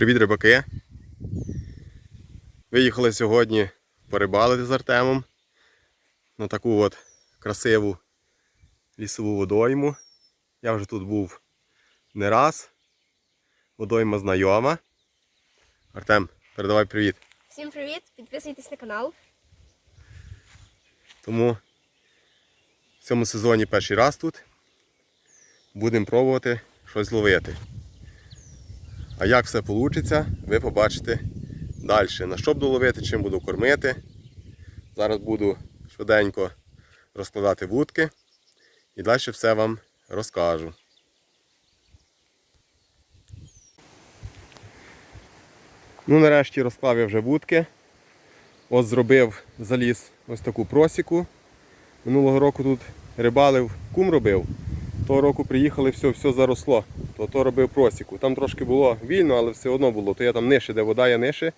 Привіт, рибаки! Виїхали сьогодні порибалити з Артемом на таку от красиву лісову водойму. Я вже тут був не раз. Водойма знайома. Артем, передавай привіт. Всім привіт! Підписуйтесь на канал. Тому в цьому сезоні перший раз тут будемо пробувати щось ловити. А як все вийде, ви побачите далі. На що буду ловити, чим буду кормити. Зараз буду швиденько розкладати вудки і далі все вам розкажу. Ну, нарешті розклав я вже вудки. От зробив заліз ось таку просіку. Минулого року тут рибалив, кум робив. Того року приїхали, все, все заросло. То то робив просіку. Там трошки було вільно, але все одно було. То я там ниші, де вода, я ниші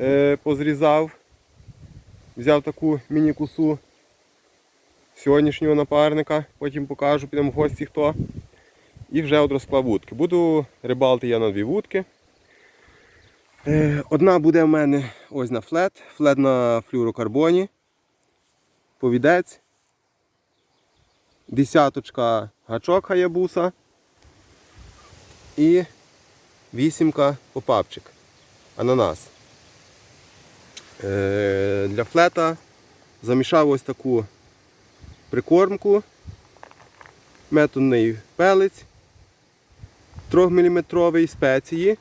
е, позрізав. Взяв таку міні-кусу сьогоднішнього напарника, потім покажу, підемо в гості хто. І вже от розклав вудки. Буду рибалити я на дві вудки. Е, Одна буде в мене ось на флет, флет на флюрокарбоні, повідець, десяточка гачок хаябуса і вісімка попапчик, ананас. Е, Для флета замішав ось таку прикормку, методний пелець, 3-мм спеції.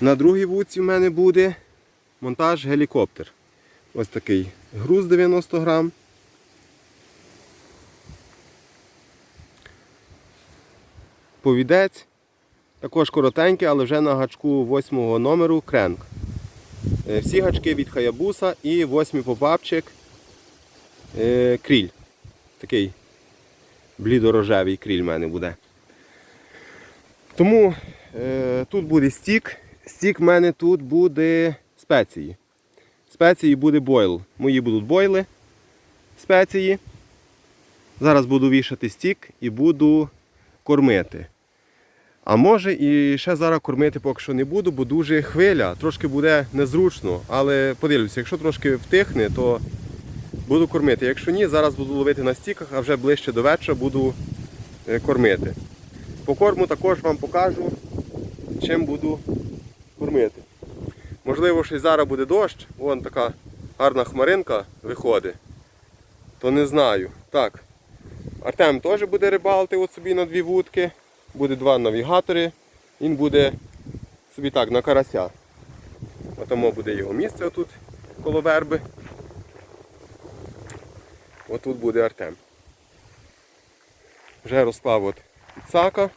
На другій вудці в мене буде монтаж гелікоптер. Ось такий груз 90 грам. Повідець. Також коротенький, але вже на гачку 8 номеру кренк. Е, Всі гачки від Хаябуса і 8 попапчик е, кріль. Такий блідорожевий кріль в мене буде. Тому е, тут буде стік. Стік в мене тут буде спеції. Спеції буде бойл. Мої будуть бойли спеції. Зараз буду вішати стік і буду кормити. А може і ще зараз кормити поки що не буду, бо дуже хвиля, трошки буде незручно, але подивлюся, якщо трошки втихне, то буду кормити. Якщо ні, зараз буду ловити на стіках, а вже ближче до вечора буду е, кормити. По корму також вам покажу, чим буду кормити. Можливо, що й зараз буде дощ, вон така гарна хмаринка виходить. То не знаю. Так. Артем теж буде рибалити от собі на дві вудки. Буде два навігатори. Він буде собі так на карася. Отому буде його місце отут коло верби. Отут буде Артем. Вже розклав от підсака.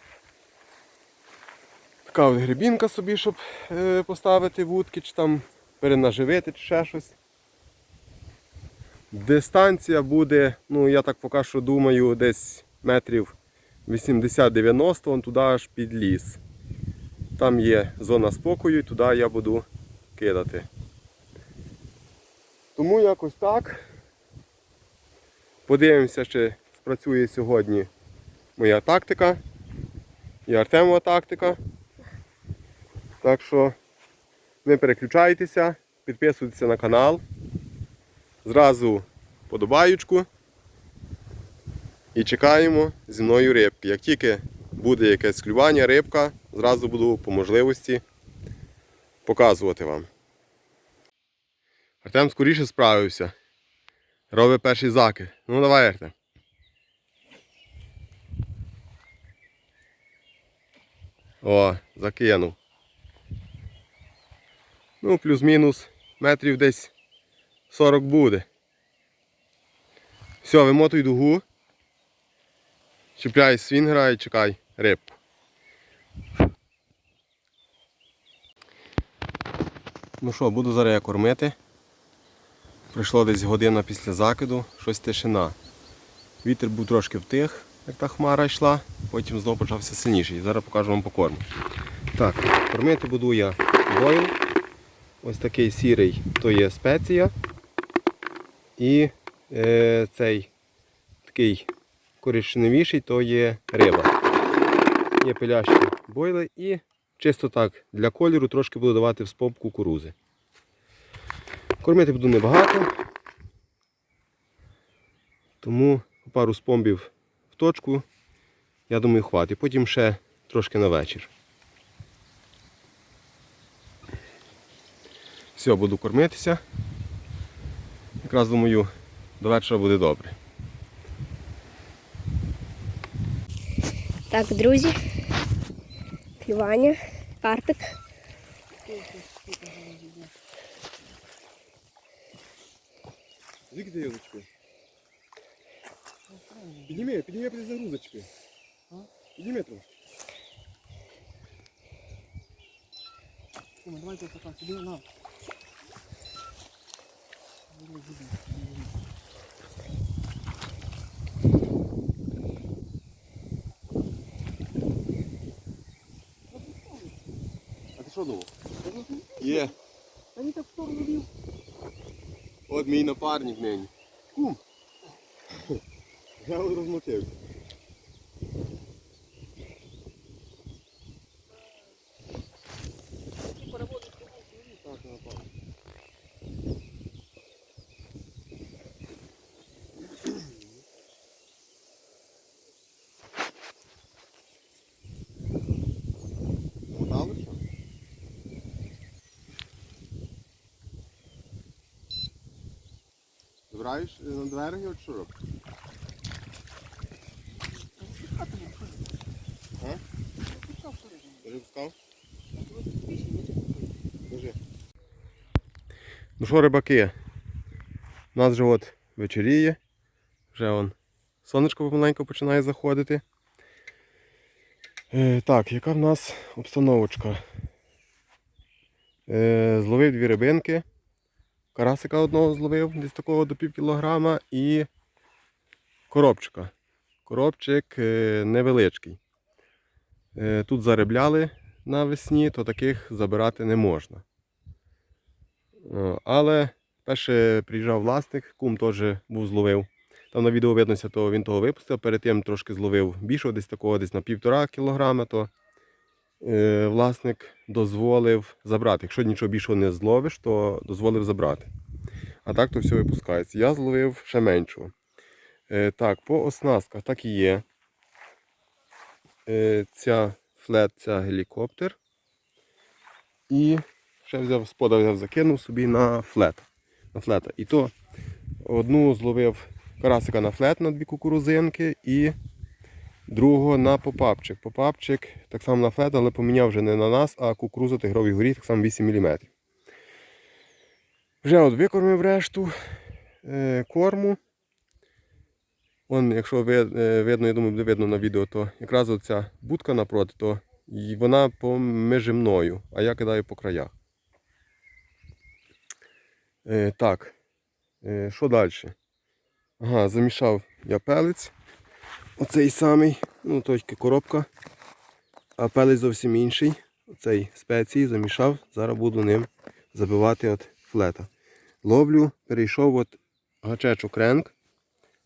Така от грибінка собі, щоб е, поставити вудки, чи там перенаживити, чи ще щось. Дистанція буде, ну я так поки що думаю, десь метрів 80-90, вон туди аж під ліс. Там є зона спокою і туди я буду кидати. Тому якось так. Подивимося, чи спрацює сьогодні моя тактика і Артемова тактика. Так що не переключайтеся, підписуйтеся на канал. Зразу подобаючку. І чекаємо зі мною рибки. Як тільки буде якесь клювання, рибка, зразу буду по можливості показувати вам. Артем скоріше справився. Робить перший закид. Ну давай, Артем. О, закинув. Ну, плюс-мінус метрів десь 40 буде. Все, вимотуй дугу. Чіпляй свінгера і чекай рибку. Ну що, буду зараз я кормити. Прийшло десь година після закиду, щось тишина. Вітер був трошки втих, як та хмара йшла, потім знову почався сильніший. Зараз покажу вам по корму. Так, кормити буду я бойл. Ось такий сірий, то є спеція. І е, цей такий коричневіший, то є риба. Є пилящі бойли і чисто так для кольору, трошки буду давати в споб кукурузи. Кормити буду небагато. Тому пару спомбів в точку, я думаю, хватить. Потім ще трошки на вечір. Все, буду кормитися. Якраз думаю, до вечора буде добре. Так, друзі. Клювання, карпик. Звідки ти язички? Підніми, підніми під загрузочки. Підніми трошки. Давайте так, сюди на. А ти що думав? Є. А ні так в сторону вів. От мій напарник нині. Кум. Я розмочився. Збираєш е, на двері от що робиш? Ну що, рибаки? У нас вже от вечеріє. Вже он сонечко помаленьку починає заходити. Е, так, яка в нас обстановочка? Е, зловив дві рибинки. Карасика одного зловив, десь такого до пів кілограма, і коробчика. Коробчик е, невеличкий. Е, Тут зарибляли навесні, то таких забирати не можна. Але перше приїжджав власник, кум теж був зловив. Там на відео виднося, то він того випустив. Перед тим трошки зловив більшого, десь такого десь на півтора кілограма, то власник дозволив забрати. Якщо нічого більшого не зловиш, то дозволив забрати. А так то все випускається. Я зловив ще меншого. Е, так, по оснастках так і є. Е, ця флет, ця гелікоптер. І ще взяв спода взяв, закинув собі на флет. На флета. І то одну зловив карасика на флет на дві кукурузинки і другого на попапчик. Попапчик так само на флет, але поміняв вже не на нас, а кукуруза тигровій горі, так само 8 мм. Вже от викормив решту е, корму. Вон, якщо ви, е, видно, я думаю, буде видно на відео, то якраз оця будка напроти, то вона поміж мною, а я кидаю по краях. Е, так, е, що далі? Ага, замішав я пелець. Оцей самий, ну тільки коробка, а пелець зовсім інший. Оцей спеції замішав, зараз буду ним забивати от флета. Ловлю, перейшов от гачечок ренк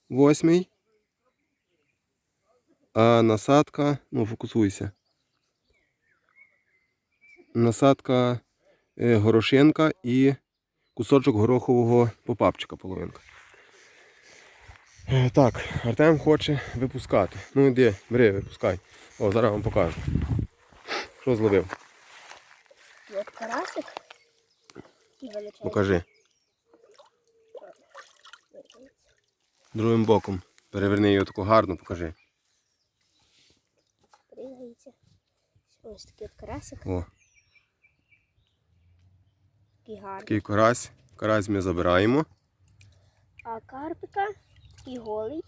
восьмий. А насадка, ну фокусуйся. Насадка е, горошинка і кусочок горохового попапчика половинка. Е, Так, Артем хоче випускати. Ну іди, бери, випускай. О, зараз вам покажу. Що зловив? От карасик. Покажи. Другим боком. Переверни його таку гарно, покажи. Пригається. Ось такий от карасик. О, Такий гарний. такий карась. Карась ми забираємо. А карпика такий голий.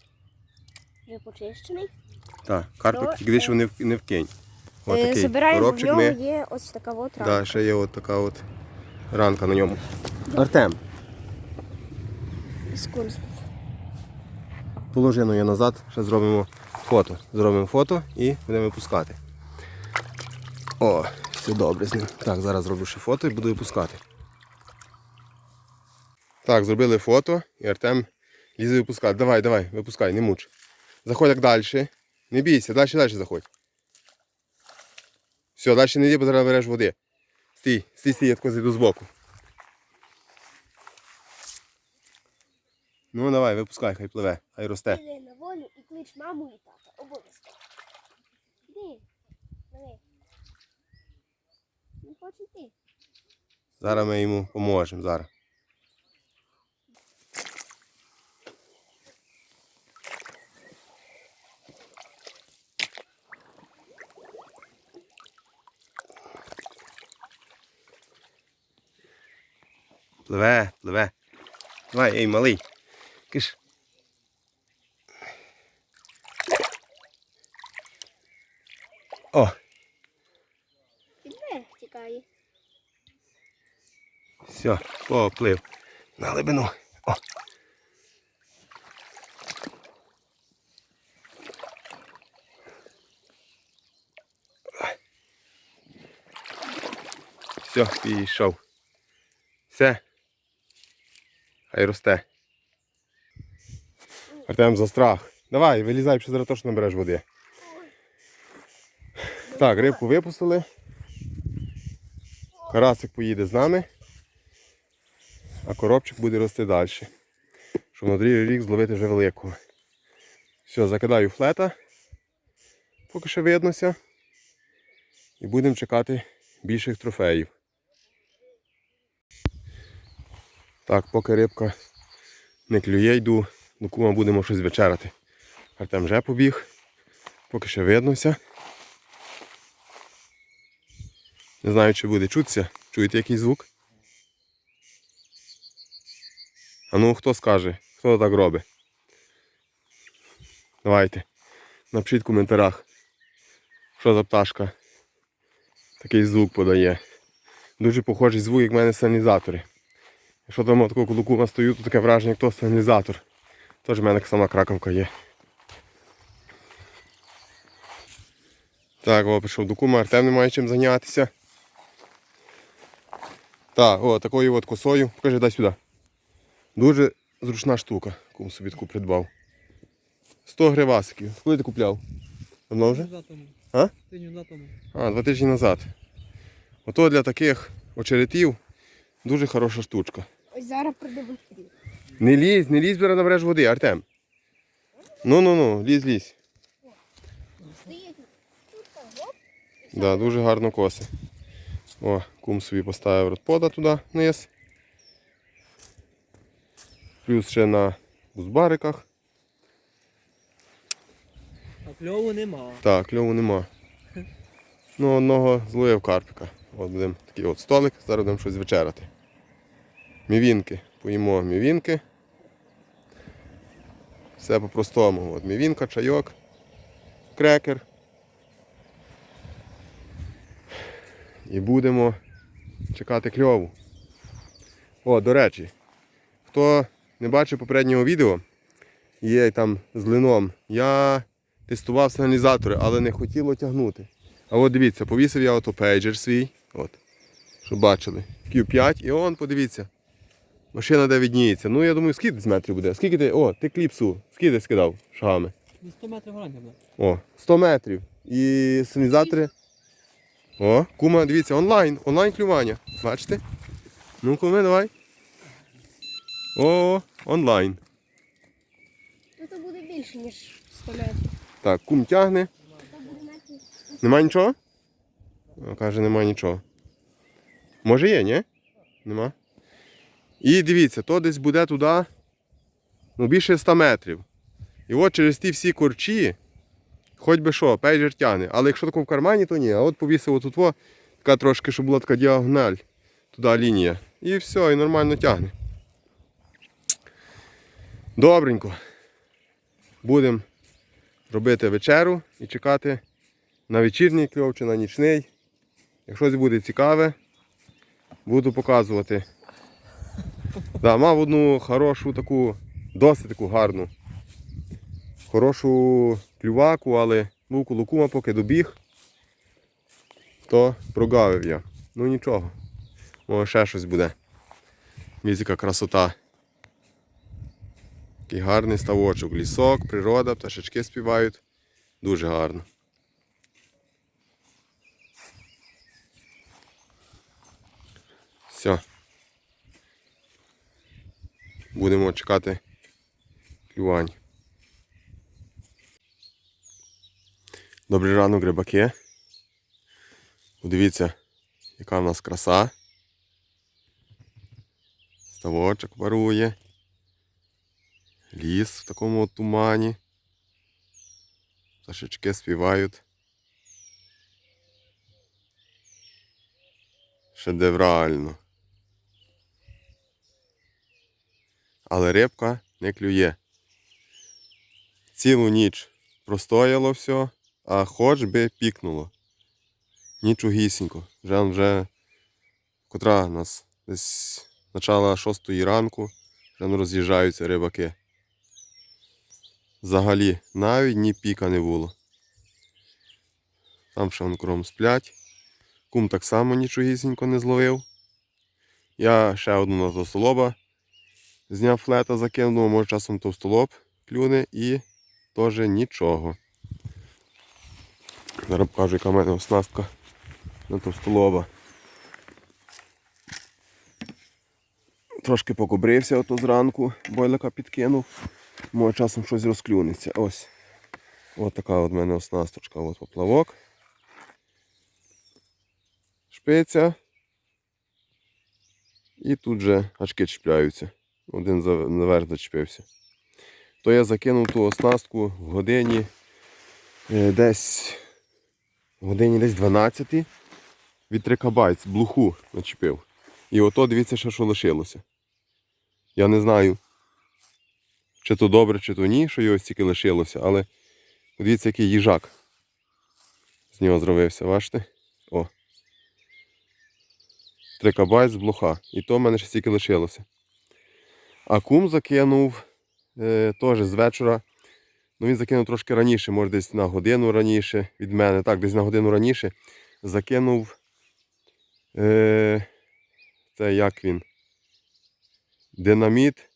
Вже почищений. Так, карпик, тільки е, не, в, не вкинь. Ось Е, такий Забираємо, в коробчик нього ми. є ось така от Да, рамка. ще є от така от ранка на ньому. Артем, положи ну я назад, ще зробимо фото. Зробимо фото і будемо випускати. О, все добре з ним. Так, зараз зроблю ще фото і буду випускати. Так, зробили фото і Артем лізе випускати. Давай, давай, випускай, не муч. Заходь як далі. Не бійся, далі, далі заходь. Все, далі не йди, бо зараз береш води. Стій, стій, стій, я тако зайду збоку. Ну давай, випускай, хай пливе, хай росте. Іди на волю і клич маму і тата. Обов'язково. Іди. Не хоче йти. Зараз ми йому поможемо. Зараз. Пливе, пливе. Давай, ей, малий. Киш. О, Піде, тікає. все, поплив. На глибину. О. Все, пішов. Все. Хай росте. Артем за страх. Давай, вилізай, що зараз точно набереш води. Так, рибку випустили. Карасик поїде з нами а коробчик буде рости далі. Щоб на другий рік зловити вже великого. Все, закидаю флета, поки що виднося. І будемо чекати більших трофеїв. Так, поки рибка не клює, йду, до кума будемо щось вечеряти. Артем вже побіг, поки що виднося. Не знаю, чи буде чутися. Чуєте який звук? А ну хто скаже, хто так робить? Давайте. Напишіть в коментарях, що за пташка такий звук подає. Дуже похожий звук, як в мене сигналізатори. Якщо там такого кулаку стою, то таке враження, як то сигналізатор. Тож в мене сама краковка є. Так, о, пішов до кума, Артем не має чим зайнятися. Так, о, такою от косою. Покажи, дай сюди. Дуже зручна штука, кому собі таку придбав. 100 гривасиків. Коли ти купляв? Давно вже? А? А, два тижні назад. Ото для таких очеретів дуже хороша штучка. Ось зараз продемонструю. Не лізь, не лізь, бере набереш води, Артем. Ну ну ну, лізь, лізь. Стоїть тут, оп. Да, дуже гарно коси. О, кум собі поставив родпода туди вниз. Плюс ще на бузбариках. А кльову нема. Так, кльову нема. Ну, одного зловив карпика. От будемо такий от столик, зараз будемо щось вечеряти. Мівінки. Поїмо мівінки. Все по-простому. От мівінка, чайок, крекер. І будемо чекати кльову. О, до речі, хто не бачив попереднього відео, є там з лином. Я тестував сигналізатори, але не хотіло тягнути. А от дивіться, повісив я ото пейджер свій. От. Щоб бачили. Q5 і он, подивіться. Машина де відніється. Ну я думаю, скільки з метрів буде. Скільки ти. О, ти кліпсу. Скільки ти скидав шагами? Ну 100 метрів гарантія буде. О, 100 метрів. І сигналізатори. О, кума, дивіться, онлайн, онлайн клювання. Бачите? Ну, куми, давай. О, онлайн. Тут буде більше, ніж 100 метрів. Так, кум тягне. Нема нічого? Каже, нема нічого. Може є, ні? Нема. І дивіться, то десь буде туди ну, більше 100 метрів. І от через ті всі корчі, хоч би що, пейджер тягне. Але якщо тако в кармані, то ні. А от повісив отут во, така трошки, щоб була така діагональ. Туди лінія. І все, і нормально тягне. Добренько. Будемо робити вечеру і чекати на вечірній кльов чи на нічний. Якщо щось буде цікаве, буду показувати. Да, Мав одну хорошу таку, досить таку гарну, хорошу клюваку, але був кулукума, поки добіг, то прогавив я. Ну нічого. Може ще щось буде. Мізика красота. Такий гарний ставочок, лісок, природа, пташечки співають. Дуже гарно. Все. Будемо чекати клювань. Добрий ранок, рибаки. Подивіться, яка в нас краса. Ставочок парує. Ліс в такому тумані. Пташечки співають. Шедеврально. Але рибка не клює. Цілу ніч простояло все, а хоч би пікнуло. Нічогісінько. Вже вже котра у нас десь начало шостої ранку, вже роз'їжджаються рибаки. Взагалі навіть ні піка не було. Там ще вон кром сплять. Кум так само нічогісінько не зловив. Я ще одну на товстолоба зняв флета, закинув, може часом товстолоб клюне і теж нічого. Зараз покажу, яка в мене оснастка на товстолоба. Трошки покобрився ото зранку, бойлика підкинув. Може часом щось розклюнеться. Ось. Ось така от в мене оснасточка. От поплавок. Шпиця. І тут же очки чіпляються. Один наверх зачепився. То я закинув ту оснастку в годині е, десь в годині десь 12 від трикабайт, блуху начепив. І ото дивіться, ще що лишилося. Я не знаю, чи то добре, чи то ні, що його стільки лишилося, але дивіться, який їжак з нього зробився, бачите? О. Трикабайт з блоха. І то в мене ще стільки лишилося. А кум закинув е, теж з вечора. Ну він закинув трошки раніше, може десь на годину раніше від мене. Так, десь на годину раніше. Закинув. Е, це як він? Динаміт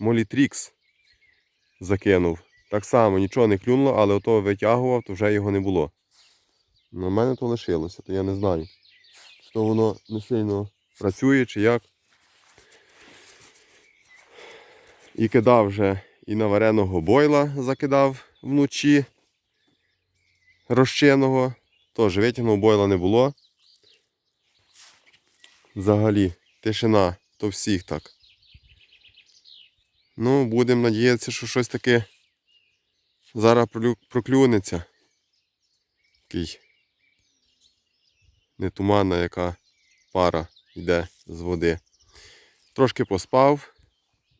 Молітрікс закинув. Так само нічого не клюнуло, але ото витягував, то вже його не було. На мене то лишилося, то я не знаю. Чи то воно не сильно працює, чи як. І кидав вже і на вареного бойла закидав вночі розчинного. Теж витягнув бойла не було. Взагалі, тишина, то всіх так. Ну, будемо надіятися, що щось таке зараз проклюнеться. Такий не туманна, яка пара йде з води. Трошки поспав,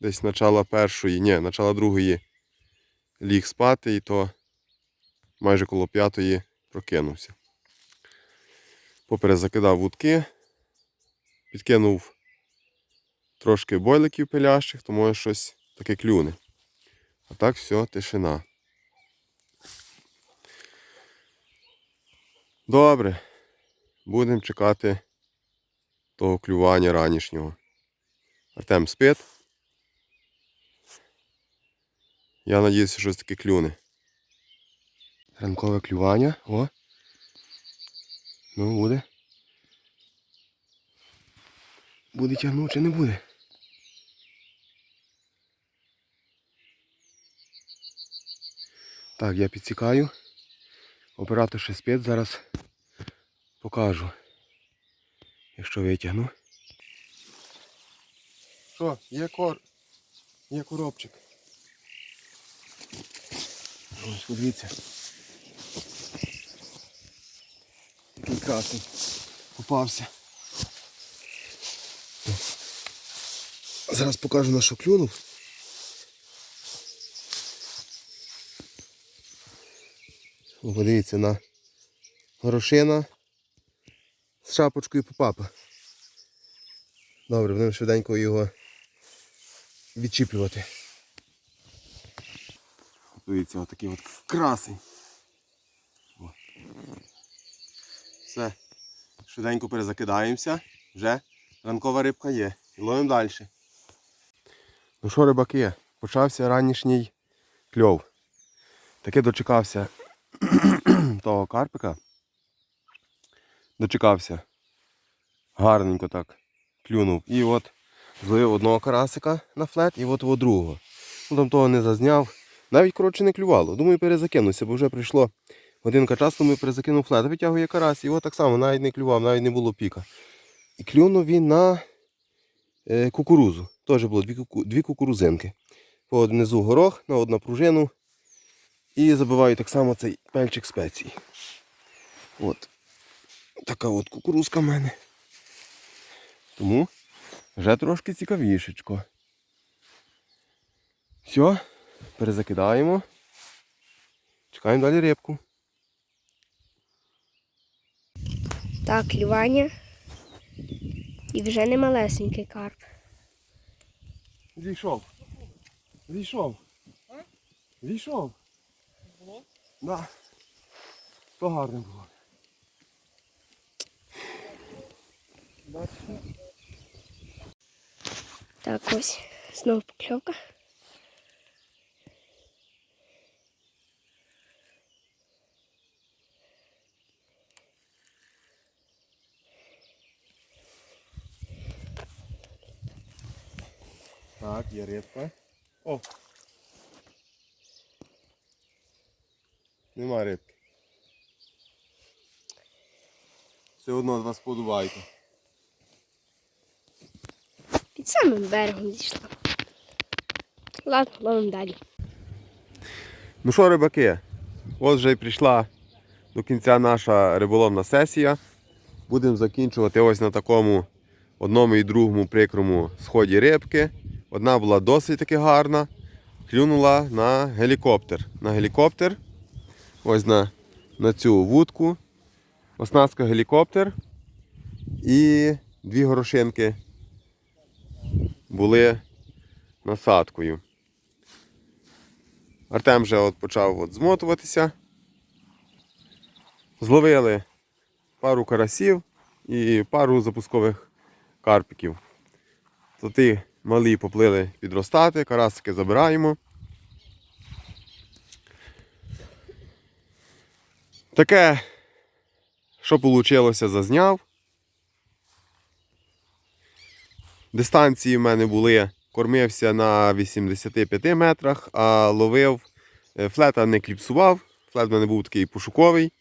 десь начало першої, ні, начало другої ліг спати, і то майже коло п'ятої прокинувся. Поперезакидав вудки, підкинув трошки бойликів пилящих, то може щось таке клюне. А так все, тишина. Добре. Будемо чекати того клювання ранішнього. Артем спить. Я надіюся, що щось таке клюне. Ранкове клювання. О. Ну, буде. Буде тягнути чи не буде? Так, я підсікаю. Оператор ще спить, зараз покажу. Якщо витягну. Що, є кор. Є коробчик. Ось, подивіться. Який красень. Попався. Зараз покажу на що клюнув. Подивіться на горошина з шапочкою попапа. Добре, будемо швиденько його відчіплювати. Дивіться, отакий от красень. О. Все. Швиденько перезакидаємося. Вже ранкова рибка є. І ловимо далі. Ну що, рибаки, почався ранішній кльов. Таки дочекався того карпика. Дочекався. Гарненько так клюнув. І от зловив одного карасика на флет і от, от другого. Ну, там того не зазняв. Навіть коротше не клювало. Думаю, перезакинувся, бо вже прийшло годинка часу, думаю, перезакинув флет. Витягує карась, і от так само навіть не клював, навіть не було піка. І клюнув він на е, кукурузу. Теж було дві, дві кукурузинки. По внизу горох, на одну пружину. І забиваю так само цей пельчик спецій. От. Така от кукурузка в мене. Тому вже трошки цікавішечко. Все, перезакидаємо. Чекаємо далі рибку. Так, клювання. І вже не малесенький карп. Зійшов. Зійшов. Зійшов. Да. То гарне було. Так, ось. Знову покльовка. Так, є рибка. О. Нема рибки. Все одно з вас подувайте. Під самим берегом зійшла. Ладно, ловимо далі. Ну що, рибаки, от вже й прийшла до кінця наша риболовна сесія. Будемо закінчувати ось на такому одному і другому прикрому сході рибки. Одна була досить таки гарна. Клюнула на гелікоптер. На гелікоптер. Ось на, на цю вудку. Оснастка гелікоптер. І дві горошинки були насадкою. Артем вже от почав от змотуватися. Зловили пару карасів і пару запускових карпіків. То ті малі поплили підростати, карасики забираємо. Таке, що вийшло, зазняв. Дистанції в мене були, кормився на 85 метрах, а ловив, е, флета не кліпсував, флет в мене був такий пошуковий.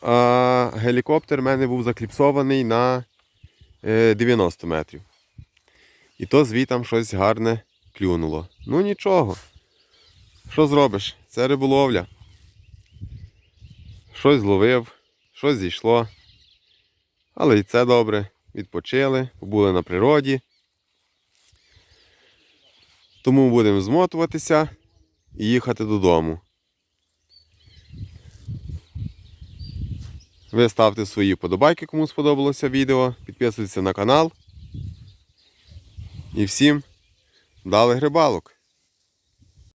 А гелікоптер в мене був закліпсований на е, 90 метрів. І то звітам щось гарне клюнуло. Ну нічого. Що зробиш? Це риболовля. Щось зловив, щось зійшло. Але і це добре. Відпочили, побули на природі. Тому будемо змотуватися і їхати додому. Ви ставте свої вподобайки, кому сподобалося відео, підписуйтесь на канал. І всім дали грибалок!